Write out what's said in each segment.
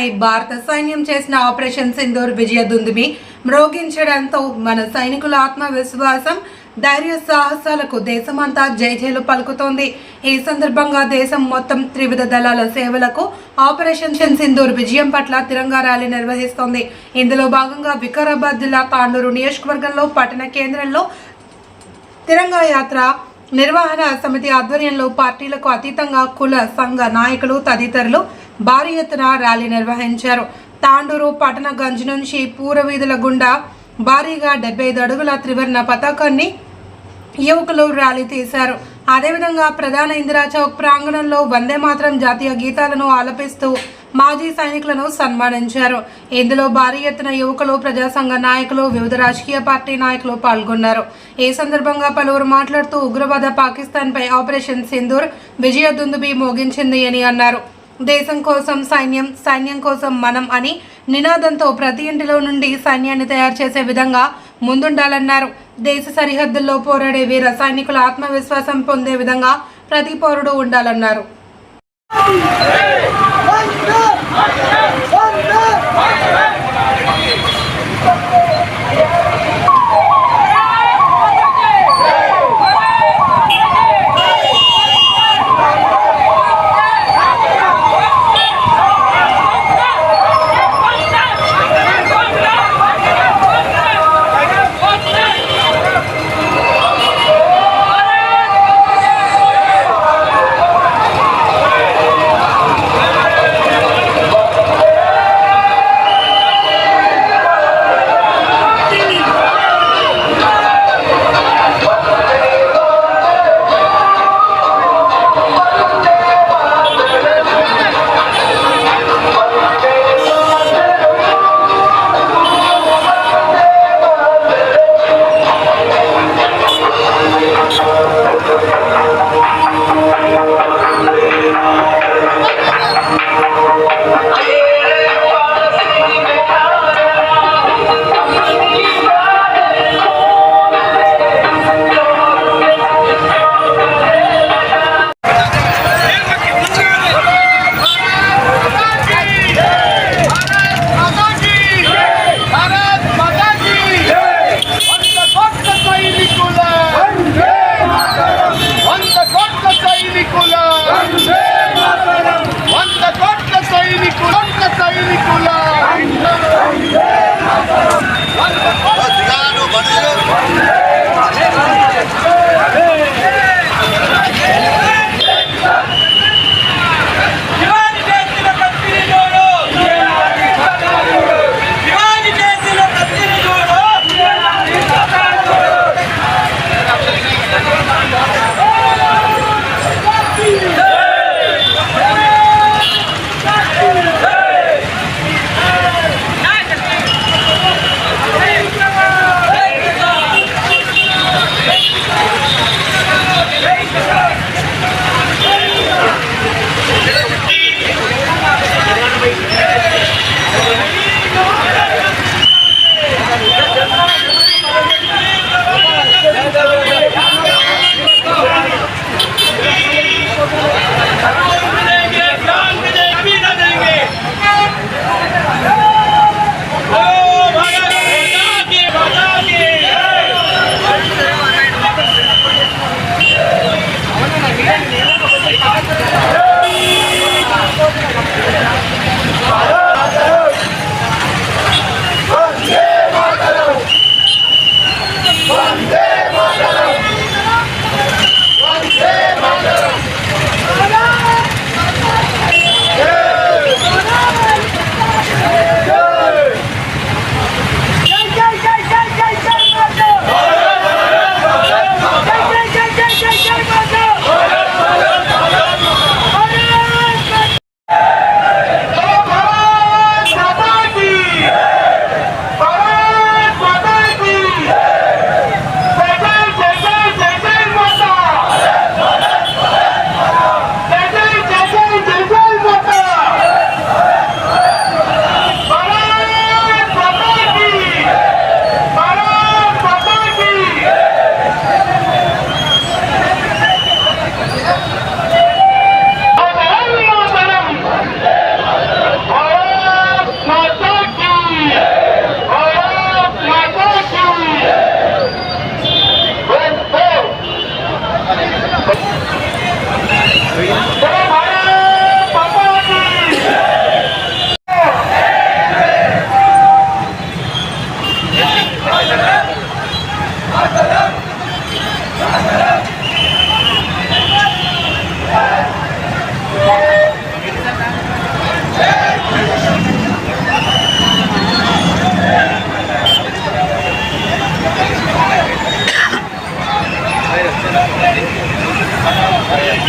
పై భారత సైన్యం చేసిన ఆపరేషన్ సింధూర్ విజయ మ్రోగించడంతో మన సైనికుల ఆత్మవిశ్వాసం ధైర్య సాహసాలకు దేశమంతా జైజేలు పలుకుతోంది. ఈ సందర్భంగా దేశం మొత్తం త్రివిధ దళాల సేవలకు ఆపరేషన్ సింధూర్ విజయం పట్ల తిరంగా ర్యాలీ నిర్వహిస్తోంది. ఇందులో భాగంగా వికారాబాద్ జిల్లా తాండూరు నియోజకవర్గంలో పట్టణ కేంద్రంలో తిరంగా యాత్ర నిర్వహణ సమితి ఆధ్వర్యంలో పార్టీలకు అతీతంగా కుల సంఘ నాయకులు తదితరులు భారీ ఎత్తున ర్యాలీ నిర్వహించారు. తాండూరు పట్టణ గంజ్ నుంచి పూరవీధుల గుండా భారీగా డెబ్బై ఐదు అడుగుల త్రివర్ణ పతాకాన్ని యువకులు ర్యాలీ తీశారు. అదేవిధంగా ప్రధాన ఇందిరా చౌక్ ప్రాంగణంలో వందే మాత్రం జాతీయ గీతాలను ఆలపిస్తూ మాజీ సైనికులను సన్మానించారు. ఇందులో భారీ ఎత్తున యువకులు ప్రజాసంఘ నాయకులు వివిధ రాజకీయ పార్టీ నాయకులు పాల్గొన్నారు. ఈ సందర్భంగా పలువురు మాట్లాడుతూ ఉగ్రవాద పాకిస్తాన్పై ఆపరేషన్ సింధూర్ విజయ దుందుబి మోగించింది అని అన్నారు. దేశం కోసం సైన్యం సైన్యం కోసం మనం అని నినాదంతో ప్రతి ఇంటిలో నుండి సైన్యాన్ని తయారు చేసే విధంగా ముందుండాలన్నారు. దేశ సరిహద్దుల్లో పోరాడే వీర సైనికుల ఆత్మవిశ్వాసం పొందే విధంగా ప్రతి పౌరుడు ఉండాలన్నారు. Yeah.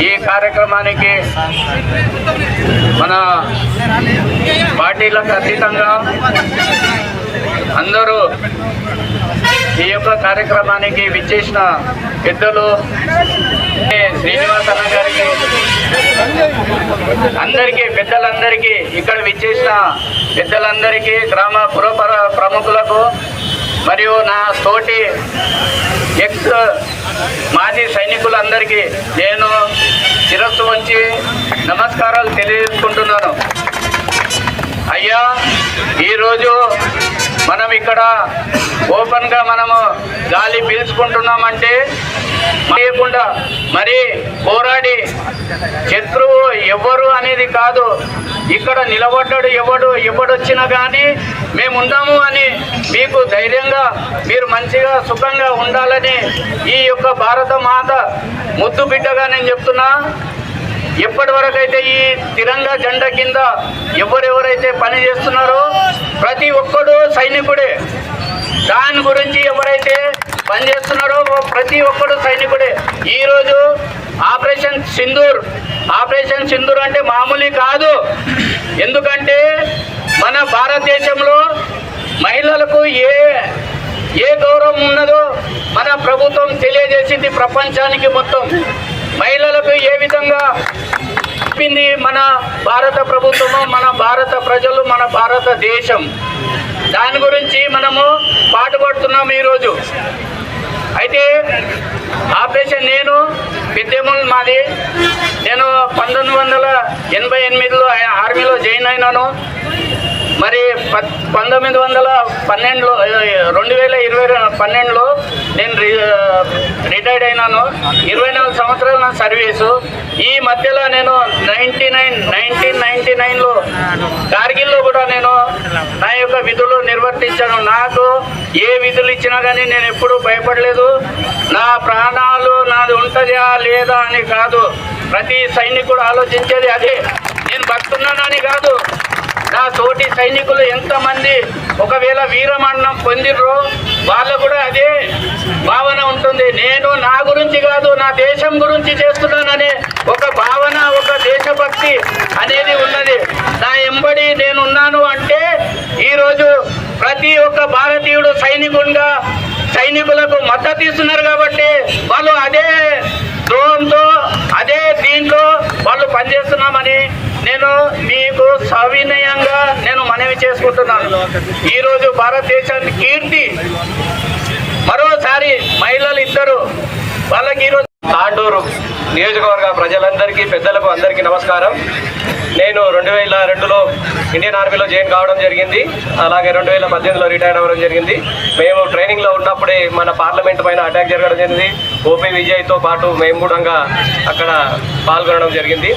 ఈ కార్యక్రమానికి మన పార్టీలకు అతీతంగా అందరూ ఈ యొక్క కార్యక్రమానికి విచ్చేసిన పెద్దలు శ్రీనివాస్ గారికి అందరికీ పెద్దలందరికీ ఇక్కడ విచ్చేసిన పెద్దలందరికీ గ్రామ పురపర ప్రముఖులకు మరియు నా తోటి ఎక్స్ మాజీ సైనికులందరికీ నేను శిరస్సు వంచి నమస్కారాలు తెలియజేసుకుంటున్నాను. అయ్యా ఈరోజు మనం ఇక్కడ ఓపెన్గా మనము గాలి పీల్చుకుంటున్నామంటే లేకుండా మరి పోరాడి శత్రువు ఎవరు అనేది కాదు. ఇక్కడ నిలబడ్డాడు ఎవడు ఎవడొచ్చినా కానీ మేముందాము అని మీకు ధైర్యంగా మీరు మంచిగా సుఖంగా ఉండాలని ఈ యొక్క భారత మాత ముద్దు బిడ్డగా నేను చెప్తున్నా. ఎప్పటి వరకు అయితే ఈ తిరంగా జెండా కింద ఎవరెవరైతే పని చేస్తున్నారో ప్రతి ఒక్కడు సైనికుడే. దాని గురించి ఎవరైతే పనిచేస్తున్నారో ప్రతి ఒక్కడు సైనికుడే. ఈరోజు ఆపరేషన్ సింధూర్ ఆపరేషన్ సింధూర్ అంటే మామూలు కాదు. ఎందుకంటే మన భారతదేశంలో మహిళలకు ఏ ఏ గౌరవం ఉన్నదో మన ప్రభుత్వం తెలియజేసింది ప్రపంచానికి మొత్తం. మహిళలకు ఏ విధంగా చెప్పింది మన భారత ప్రభుత్వము మన భారత ప్రజలు మన భారతదేశం దాని గురించి మనము పాటుపడుతున్నాము ఈరోజు. అయితే ఆపరేషన్ నేను విద్యములు మాది. నేను పంతొమ్మిది వందల ఎనభై ఎనిమిదిలో ఆర్మీలో జాయిన్ అయినాను. మరి ప పంతొమ్మిది వందల పన్నెండులో రెండు వేల ఇరవై పన్నెండులో నేను రి రిటైర్డ్ అయినాను. ఇరవై నాలుగు సంవత్సరాలు నా సర్వీసు ఈ మధ్యలో నేను నైంటీ నైన్ నైన్టీన్ నైంటీ నైన్లో కార్గిల్లో కూడా నేను నా యొక్క విధులు నిర్వర్తించాను. నాకు ఏ విధులు ఇచ్చినా కానీ నేను ఎప్పుడూ భయపడలేదు. నా ప్రాణాలు నాది ఉంటుందా లేదా అని కాదు. ప్రతి సైనికుడు ఆలోచించేది అదే. నేను బతున్నానని కాదు. నా తోటి సైనికులు ఎంతమంది ఒకవేళ వీరమరణం పొందిర్రో వాళ్ళు కూడా అదే భావన ఉంటుంది. నేను నా గురించి కాదు నా దేశం గురించి చేస్తున్నాననే ఒక భావన ఒక దేశభక్తి అనేది ఉన్నది. నా ఎంబడి నేనున్నాను అంటే ఈరోజు ప్రతి ఒక్క భారతీయుడు సైనికుడిగా సైనికులకు మద్దతు ఇస్తున్నారు కాబట్టి వాళ్ళు అదే ద్రోహంతో అదే దీంట్లో వాళ్ళు పనిచేస్తున్నామని నేను మీకు సవినయంగా మనవి చేసుకుంటున్నాను. ఈరోజు భారతదేశానికి కీర్తి. మరోసారి మహిళలు ఇద్దరు వాళ్ళకి ఈరోజు తాండూరు నియోజకవర్గ ప్రజలందరికీ పెద్దలకు అందరికీ నమస్కారం. నేను రెండు వేల రెండులో ఇండియన్ ఆర్మీలో జాయిన్ కావడం జరిగింది. అలాగే రెండు వేల పద్దెనిమిదిలో రిటైర్ అవ్వడం జరిగింది. మేము ట్రైనింగ్లో ఉన్నప్పుడే మన పార్లమెంట్ పైన అటాక్ జరగడం జరిగింది. ఓపీ విజయ్తో పాటు మేము కూడా అక్కడ పాల్గొనడం జరిగింది.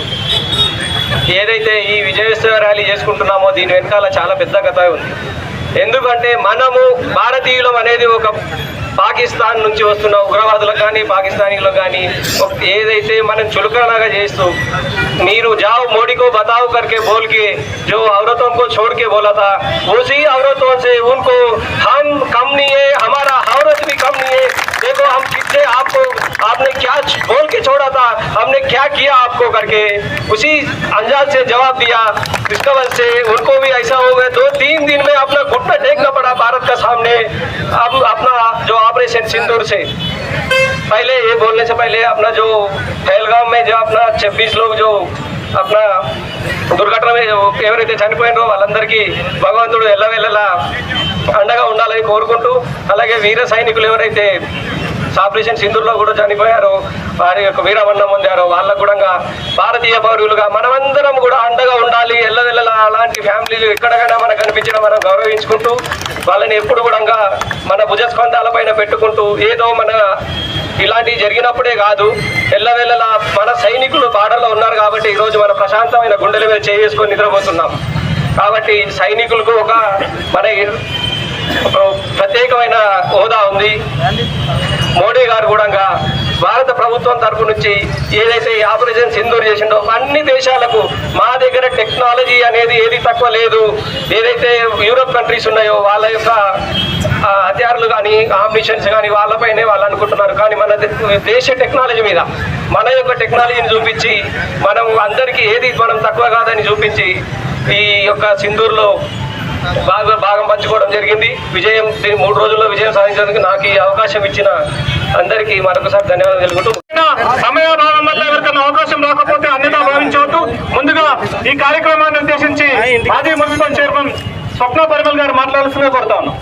ఏదైతే ఈ విజయోత్సవ ర్యాలీ చేసుకుంటున్నామో దీని వెనకాల చాలా పెద్ద కథ ఉంది ఎందుకంటే మనము భారతీయులం అనేది ఒక పాకిస్తాన్ నుంచి వస్తున్న ఉగ్రవాదులకు కానీ పాకిస్తానీలకు కానీ ఒక- ఏదైతే మనం చులకనగా చేస్తూ మీరు जाओ मोदी को बताओ करके बोल के जो औरतों को छोड़ के बोला था उसी औरतों से उनको हम कम नहीं है हमारा औरत भी कम नहीं है देखो हम किससे आपको आपने क्या बोल के छोड़ा था हमने क्या किया आपको करके उसी अंदाज से जवाब दिया इसका वजह से उनको भी ऐसा हो गया दो तीन दिन में अपना घुटना टेकना पड़ा भारत का सामने अब अपना जो ऑपरेशन सिंदूर से पहले ये बोलने से पहले अपना जो पहलगाम में जो अपना छब्बीस लोग जो अपना దుర్ఘటన ఎవరైతే చనిపోయినారో వాళ్ళందరికీ భగవంతుడు ఎల్లవెల్లలా అండగా ఉండాలని కోరుకుంటూ అలాగే వీర సైనికులు ఎవరైతే ఆపరేషన్ సింధూర్లో కూడా చనిపోయారు. వారి యొక్క వీరమరణం పొందారు. వాళ్ళకు కూడా భారతీయ పౌరులుగా మనమందరం కూడా అండగా ఉండాలి. ఎల్లవెల్లలా అలాంటి ఫ్యామిలీలు ఎక్కడైనా మనకు కనిపించిన మనం గౌరవించుకుంటూ వాళ్ళని ఎప్పుడు కూడా మన భుజస్కంధాల పైన పెట్టుకుంటూ ఏదో మన ఇలాంటివి జరిగినప్పుడే కాదు ఎల్లవెల్లలా మన సైనికులు బార్డర్లో ఉన్నారు కాబట్టి ఈరోజు మన ప్రశాంతమైన గుండెల మీద చేసుకొని నిద్రపోతున్నాం. కాబట్టి సైనికులకు ఒక మన ప్రత్యేకమైన హోదా ఉంది. మోడీ గారు కూడా భారత ప్రభుత్వం తరపు నుంచి ఏదైతే ఆపరేషన్ సింధూర్ చేసిండో అన్ని దేశాలకు మా దగ్గర టెక్నాలజీ అనేది ఏది తక్కువ లేదు. ఏదైతే యూరోప్ కంట్రీస్ ఉన్నాయో వాళ్ళ యొక్క హత్యారులు కానీ ఆంబిషన్స్ కానీ వాళ్ళపైనే వాళ్ళు అనుకుంటున్నారు. కానీ మన దే- దేశ టెక్నాలజీ మీద మన యొక్క టెక్నాలజీని చూపించి మనం అందరికీ ఏది మనం తక్కువ కాదని చూపించి ఈ యొక్క సింధూర్లో బాగా భాగం పంచుకోవడం జరిగింది. విజయం మూడు రోజుల్లో విజయం సాధించేందుకు నాకు ఈ అవకాశం ఇచ్చిన అందరికీ మరొకసారి ధన్యవాదాలు తెలుపుతూ సమయభావం వల్ల ఎవరికైనా అవకాశం రాకపోతే అన్నిగా భావించవద్దు. ముందుగా ఈ కార్యక్రమాన్ని ఉద్దేశించి మాజీ మున్సిపల్ చైర్మన్ స్వప్న పరిమల్ గారు మాట్లాడాల్సిందే కోరుతా ఉన్నాం.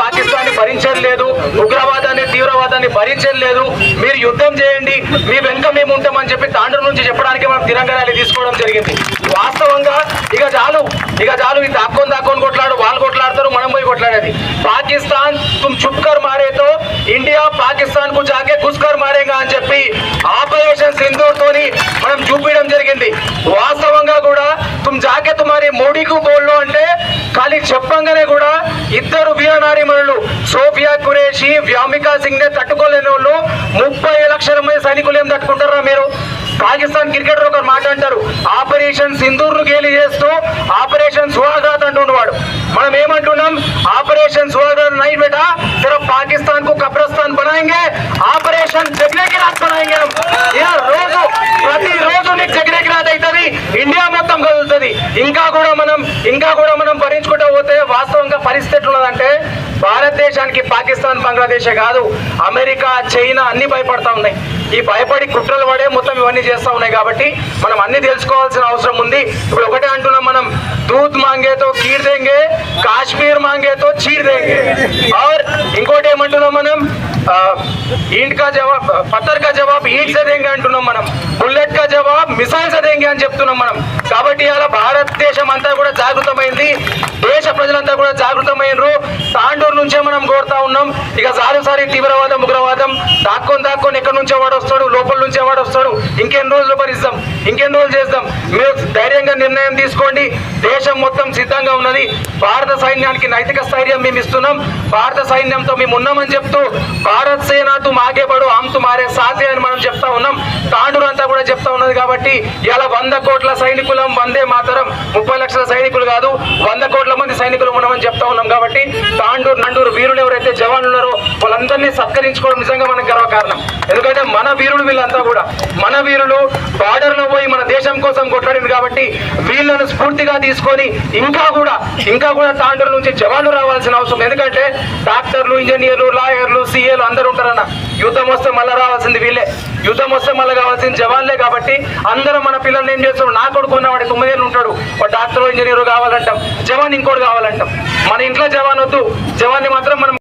పాకిస్తాన్ భరించడం లేదు ఉగ్రవాదాన్ని తీవ్రవాదాన్ని భరించడం లేదు. మీరు యుద్ధం చేయండి మీ వెనుక మేము ఉంటామని చెప్పి తాండ్రం నుంచి చెప్పడానికి మనం తిరంగ ర్యాలీ తీసుకోవడం జరిగింది. వాస్తవంగా ఇక చాలు ఇక చాలు ఇది దాక్కొని దాక్కొని కొట్లాడు వాళ్ళు కొట్లాడతారు మనం పోయి కొట్లాడేది. పాకిస్తాన్ తుమ్ చుప్కర్ మారేతో ఇండియా పాకిస్తాన్కు జాకే కుస్కర్ మారేగా అని చెప్పి ఆపరేషన్ సింధూర్ తోని మనం చూపించడం జరిగింది. వాస్తవంగా కూడా తుమ్ జాకే తుమారి మోడీకు బోల్లో అంటే ఖాళీ చెప్పంగానే కూడా ఇద్దరు వీరనారిమణులు సోఫియా కురేషి వ్యామికా సింగ్ నే తట్టుకోలేని వాళ్ళు ముప్పై లక్షల మంది సైనికులు ఏం తట్టుకుంటారా మీరు? పాకిస్తాన్ క్రికెటర్ ఒకరు మాట అంటారు. ఆపరేషన్ సింధూర్ను గేలి చేస్తూ ఆపరేషన్ సుహాగాత్ అంటున్నవాడు మనం ఏమంటున్నాం? ఆపరేషన్ సుహాగాత్ నైట్ బేటా సిర్ఫ్ పాకిస్తాన్కు కబ్రస్థాన్ బనాయింగే. ఆపరేషన్ జగనే కి రాత్ బనాయింగే రోజు ప్రతి రోజు నీకు జగనే కి రాత్ అవుతుంది. ఇండియా మొత్తం కదులుతుంది. ఇంకా కూడా మనం ఇంకా కూడా మనం భరించుకుంటూ పోతే వాస్తవంగా పరిస్థితి ఎట్లున్నదంటే భారతదేశానికి పాకిస్తాన్ బంగ్లాదేశే కాదు. అమెరికా చైనా అన్ని భయపడతా ఉన్నాయి. ఈ భయపడి కుట్రలు పడే మొత్తం ఇవన్నీ చేస్తా ఉన్నాయి కాబట్టి మనం అన్ని తెలుసుకోవాల్సిన అవసరం ఉంది. ఇప్పుడు ఒకటే అంటున్నాం మనం. దూత్ మాంగేతో కీర్ కాశ్మీర్ మాంగేతో చీర్ దేంగే. ఇంకోటి ఏమంటున్నాం మనం? ఆ, ఈంట్ కా జవాబ్ పత్తర్ కా జవాబ్ ఈట్ సే అంటున్నాం మనం. బుల్లెట్ కా జవాబ్ మిసైల్ సదేంగే అని చెప్తున్నాం మనం. కాబట్టి ఇలా భారతదేశం అంతా కూడా జాగృతమైంది. దేశ ప్రజలంతా కూడా జాగృతమైనరు తాండూరు నుంచే మనం కోరుతా ఉన్నాం. ఇక సారి తీవ్రవాదం ఉగ్రవాదం దాక్కొని దాక్కొని ఎక్కడి నుంచే వాడు వస్తాడు లోపల నుంచే వాడు వస్తాడు ఇంకెన్ని రోజులు భరిస్తాం ఇంకెన్ని రోజులు చేస్తాం? మీరు ధైర్యంగా నిర్ణయం తీసుకోండి. దేశం మొత్తం సిద్ధంగా ఉన్నది. భారత సైన్యానికి నైతిక స్థైర్యం మేము ఇస్తున్నాం. భారత సైన్యంతో మేము ఉన్నామని చెప్తూ భారత్ సేనాతు తుమ్ పడు ఆమ్ మారే సాధ్య అని మనం చెప్తా ఉన్నాం. తాండూరు అంతా కూడా చెప్తా ఉన్నది కాబట్టి ఇలా వంద కోట్ల సైనికులం వందే మాతరం. ముప్పై లక్షల సైనికులు కాదు వంద కోట్ల మంది సైనికులు ఉన్నామని చెప్తా ఉన్నాం కాబట్టి తాండూరు నండూరు వీరులు ఎవరైతే జవాన్లు ఉన్నారో వాళ్ళందరినీ సత్కరించుకోవడం నిజంగా మనకు గర్వకారణం. ఎందుకంటే మన వీరులు వీళ్ళంతా కూడా. మన వీరులు బార్డర్లో పోయి మన దేశం కోసం కొట్లాడింది కాబట్టి వీళ్ళను స్ఫూర్తిగా తీసుకొని ఇంకా కూడా ఇంకా కూడా తాండూరు నుంచి జవాన్లు రావాల్సిన అవసరం ఎందుకంటే డాక్టర్లు ఇంజనీర్లు లాయర్లు సీఏలు అందరూ ఉంటారన్న. యుద్ధం వస్తే మళ్ళీ రావాల్సింది వీళ్ళే. యుద్ధం వస్తే మళ్ళీ కావాల్సింది జవాన్లే కాబట్టి అందరం మన పిల్లల్ని ఏం చేస్తాడు నా కొడుకు ఉన్నవాడు తొమ్మిదేళ్ళు ఉంటాడు. వాడు డాక్టర్ ఇంజనీర్ కావాలంటాం. జవాన్ ఇంకోటి కావాలంటాం. మన ఇంట్లో జవాన్ వద్దు. జవాన్ని మాత్రం మనం